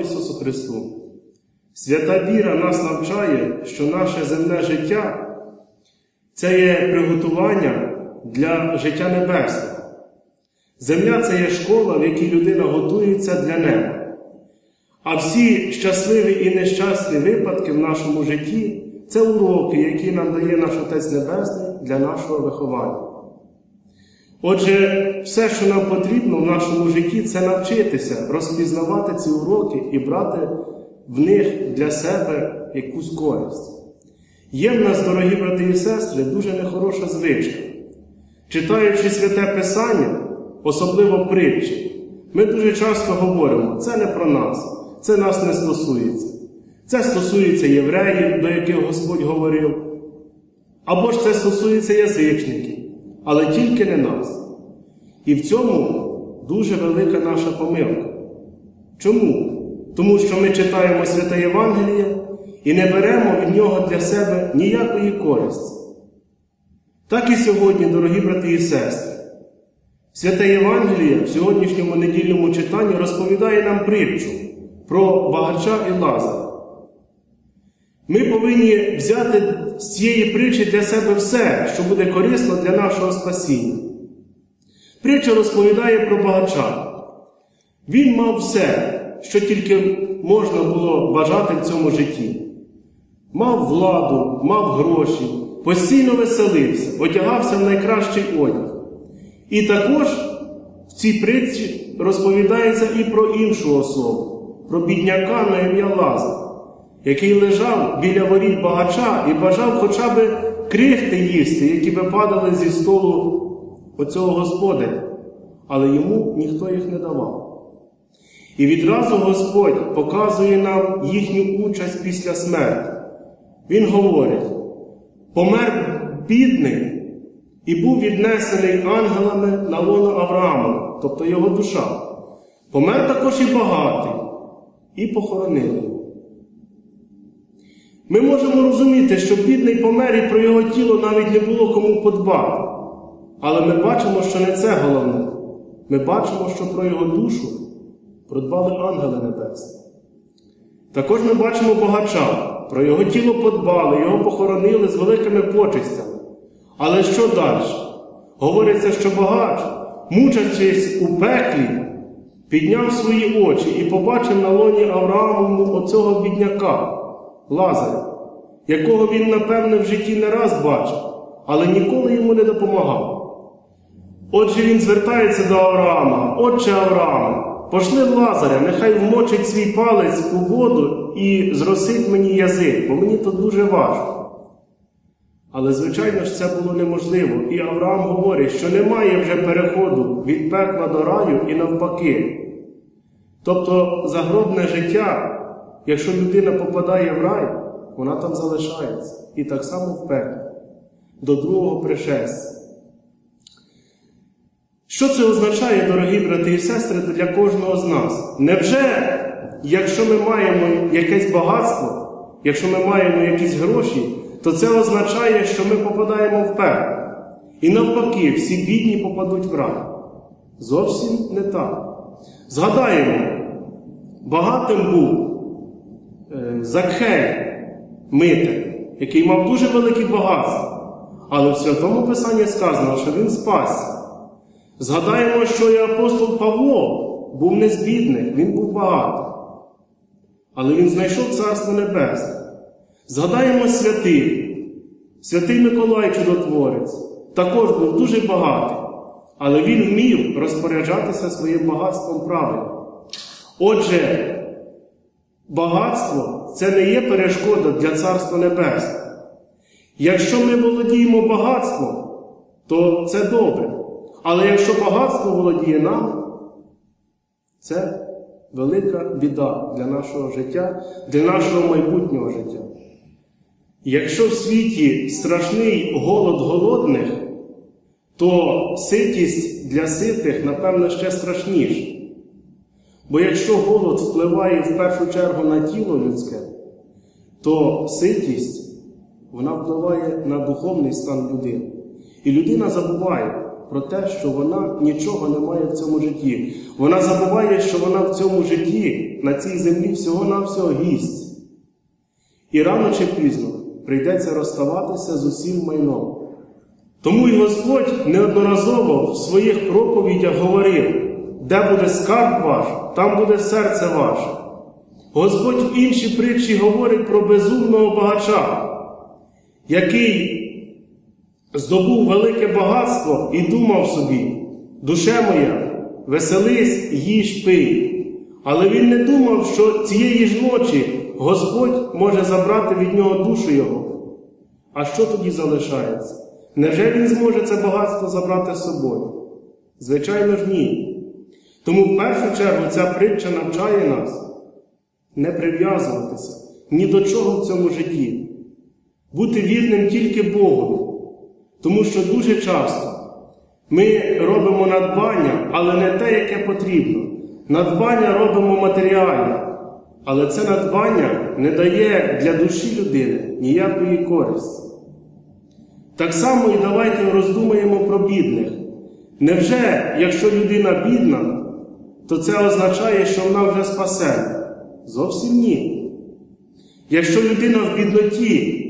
Ісусу Христу! Свята віра нас навчає, що наше земне життя це є приготування для життя небесного. Земля це є школа, в якій людина готується для неба. А всі щасливі і нещасні випадки в нашому житті це уроки, які нам дає наш Отець Небесний для нашого виховання. Отже, все, що нам потрібно в нашому житті, це навчитися розпізнавати ці уроки і брати в них для себе якусь користь. Є в нас, дорогі брати і сестри, дуже нехороша звичка. Читаючи святе Писання, особливо притчі, ми дуже часто говоримо, це не про нас, це нас не стосується. Це стосується євреїв, до яких Господь говорив, або ж це стосується язичників, але тільки не нас. І в цьому дуже велика наша помилка. Чому? Тому що ми читаємо Святе Євангеліє і не беремо від нього для себе ніякої користі. Так і сьогодні, дорогі брати і сестри, Святе Євангеліє в сьогоднішньому недільному читанні розповідає нам притчу про багача і Лазара. Ми повинні взяти з цієї притчі для себе все, що буде корисно для нашого спасіння. Притча розповідає про багача. Він мав все, що тільки можна було бажати в цьому житті. Мав владу, мав гроші, постійно веселився, одягався в найкращий одяг. І також в цій притчі розповідається і про іншу особу, про бідняка на ім'я Лазар, який лежав біля воріт багача і бажав хоча б крихти їсти, які би падали зі столу оцього господаря, але йому ніхто їх не давав. І відразу Господь показує нам їхню участь після смерті. Він говорить: помер бідний і був віднесений ангелами на лоно Авраама, тобто його душа. Помер також і багатий, і похоронили. Ми можемо розуміти, що бідний помер і про його тіло навіть не було кому подбати. Але ми бачимо, що не це головне. Ми бачимо, що про його душу продбали ангели небесні. Також ми бачимо багача, про його тіло подбали, його похоронили з великими почестями. Але що далі? Говориться, що багач, мучачись у пеклі, підняв свої очі і побачив на лоні Авраамову оцього бідняка, Лазаря, якого він, напевне, в житті не раз бачив, але ніколи йому не допомагав. Отже, він звертається до Авраама, Отче Авраама, пошли Лазаря, нехай вмочить свій палець у воду і зросить мені язик, бо мені тут дуже важко. Але, звичайно ж, це було неможливо, і Авраам говорить, що немає вже переходу від пекла до раю і навпаки. Тобто загробне життя, якщо людина попадає в рай, вона там залишається. І так само в пеклі, до другого пришестя. Що це означає, дорогі брати і сестри, для кожного з нас? Невже, якщо ми маємо якесь багатство, якщо ми маємо якісь гроші, то це означає, що ми попадаємо в пекло. І навпаки, всі бідні попадуть в рай. Зовсім не так. Згадаємо, багатим був Закхей, Митер, який мав дуже велике багатство. Але в Святому Писанні сказано, що він спасся. Згадаємо, що і апостол Павло був не з він був багатий. Але він знайшов Царство Небесне. Згадаємо святих. Святий Миколай Чудотворець також був дуже багатий, але він вмів розпоряджатися своїм багатством правильно. Отже, багатство це не є перешкода для Царства Небесного. Якщо ми володіємо багатством, то це добре. Але якщо багатство володіє нам, це велика біда для нашого життя, для нашого майбутнього життя. Якщо в світі страшний голод голодних, то ситість для ситих, напевно, ще страшніша. Бо якщо голод впливає в першу чергу на тіло людське, то ситість вона впливає на духовний стан людини. І людина забуває, про те, що вона нічого не має в цьому житті. Вона забуває, що вона в цьому житті, на цій землі всього-навсього гість. І рано чи пізно прийдеться розставатися з усім майном. Тому і Господь неодноразово в своїх проповідях говорив, де буде скарб ваш, там буде серце ваше. Господь в іншій притчі говорить про безумного багача, який здобув велике багатство і думав собі, душе моя, веселись, їж пий. Але він не думав, що цієї ж ночі Господь може забрати від нього душу його. А що тоді залишається? Невже він зможе це багатство забрати з собою? Звичайно ж ні. Тому в першу чергу ця притча навчає нас не прив'язуватися ні до чого в цьому житті, бути вірним тільки Богу. Тому що дуже часто ми робимо надбання, але не те, яке потрібно. Надбання робимо матеріальне, але це надбання не дає для душі людини ніякої користі. Так само і давайте роздумаємо про бідних. Невже, якщо людина бідна, то це означає, що вона вже спасе? Зовсім ні. Якщо людина в бідноті,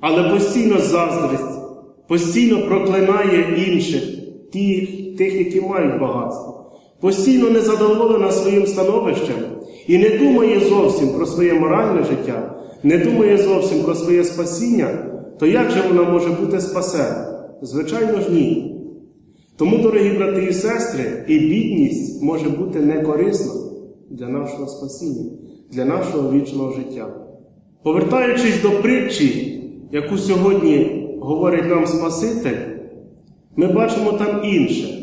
але постійно заздрість, постійно проклинає інших, тих, тих, які мають багатство, постійно незадоволена своїм становищем і не думає зовсім про своє моральне життя, не думає зовсім про своє спасіння, то як же вона може бути спасена? Звичайно ж ні. Тому, дорогі брати і сестри, і бідність може бути некорисна для нашого спасіння, для нашого вічного життя. Повертаючись до притчі, яку сьогодні говорить нам Спаситель, ми бачимо там інше.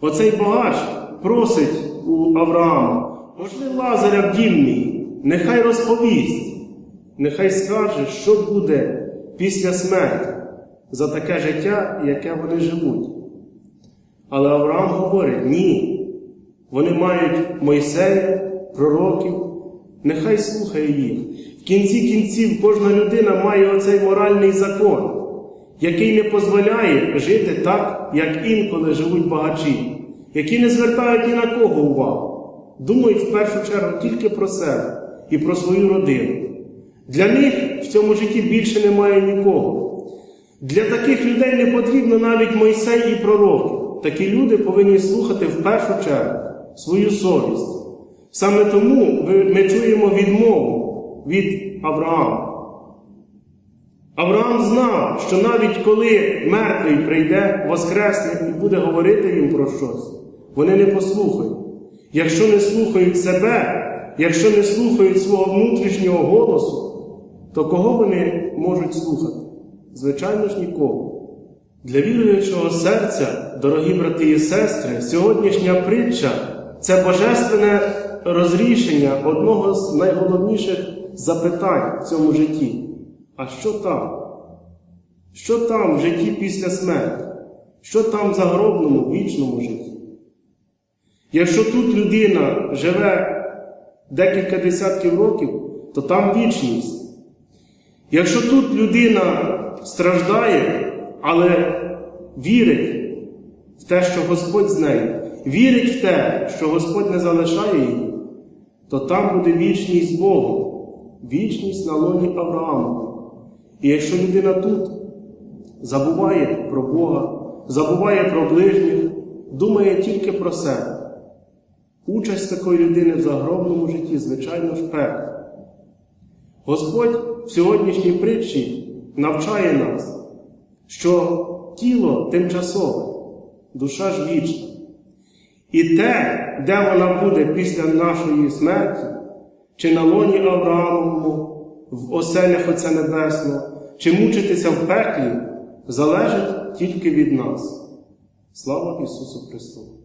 Оцей багач просить у Авраама, пошли Лазаря в дім нехай розповість, нехай скаже, що буде після смерті за таке життя, яке вони живуть. Але Авраам говорить: ні, вони мають Мойсея, пророків, нехай слухає їх. В кінці кінців кожна людина має оцей моральний закон, який не дозволяє жити так, як інколи живуть багачі, які не звертають ні на кого увагу, думають в першу чергу тільки про себе і про свою родину. Для них в цьому житті більше немає нікого. Для таких людей не потрібно навіть Мойсей і пророки. Такі люди повинні слухати в першу чергу свою совість. Саме тому ми чуємо відмову від Авраама. Авраам знав, що навіть коли мертвий прийде, воскресне і буде говорити їм про щось, вони не послухають. Якщо не слухають себе, якщо не слухають свого внутрішнього голосу, то кого вони можуть слухати? Звичайно ж нікого. Для віруючого серця, дорогі брати і сестри, сьогоднішня притча це божественне розрішення одного з найголовніших запитань в цьому житті. А що там? Що там в житті після смерті? Що там в загробному вічному житті? Якщо тут людина живе декілька десятків років, то там вічність. Якщо тут людина страждає, але вірить в те, що Господь з нею, вірить в те, що Господь не залишає її, то там буде вічність з Богом, вічність на лоні Авраама. І якщо людина тут забуває про Бога, забуває про ближніх, думає тільки про себе, участь такої людини в загробному житті, звичайно ж, пекло. Господь в сьогоднішній притчі навчає нас, що тіло тимчасове, душа ж вічна. І те, де вона буде після нашої смерті, чи на лоні Авраамовому, в оселях Отця Небесного, чи мучитися в пеклі, залежить тільки від нас. Слава Ісусу Христу!